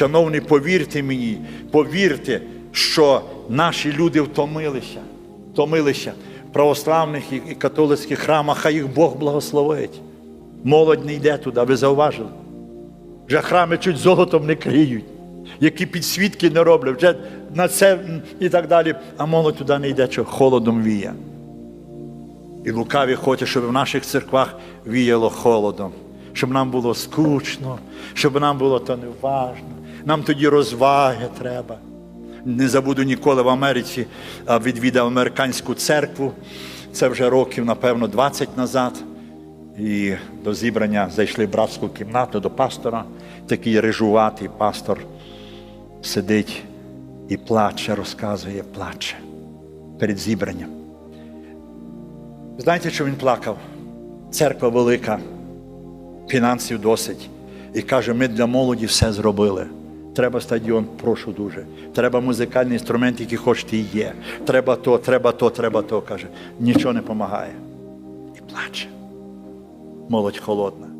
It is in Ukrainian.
Шановні, повірте мені, повірте, що наші люди втомилися, втомилися в православних і католицьких храмах, хай їх Бог благословить. Молодь не йде туди, ви зауважили? Вже храми чуть золотом не криють, які підсвітки не роблять, вже на це і так далі. А молодь туди не йде, що холодом віє. І лукаві хоче, щоб в наших церквах віяло холодом, щоб нам було скучно, щоб нам було то неважно. Нам тоді розваги треба. Не забуду ніколи в Америці відвідав американську церкву. Це вже років, напевно, 20 назад. І до зібрання зайшли в братську кімнату до пастора. Такий рижуватий пастор сидить і плаче, розказує, плаче перед зібранням. Знаєте, що він плакав? Церква велика, фінансів досить. І каже, ми для молоді все зробили. Треба стадіон, прошу дуже. Треба музикальний інструмент, який хочете, і є. Треба то, треба то, треба то. Каже, нічого не допомагає. І плаче. Молодь холодна.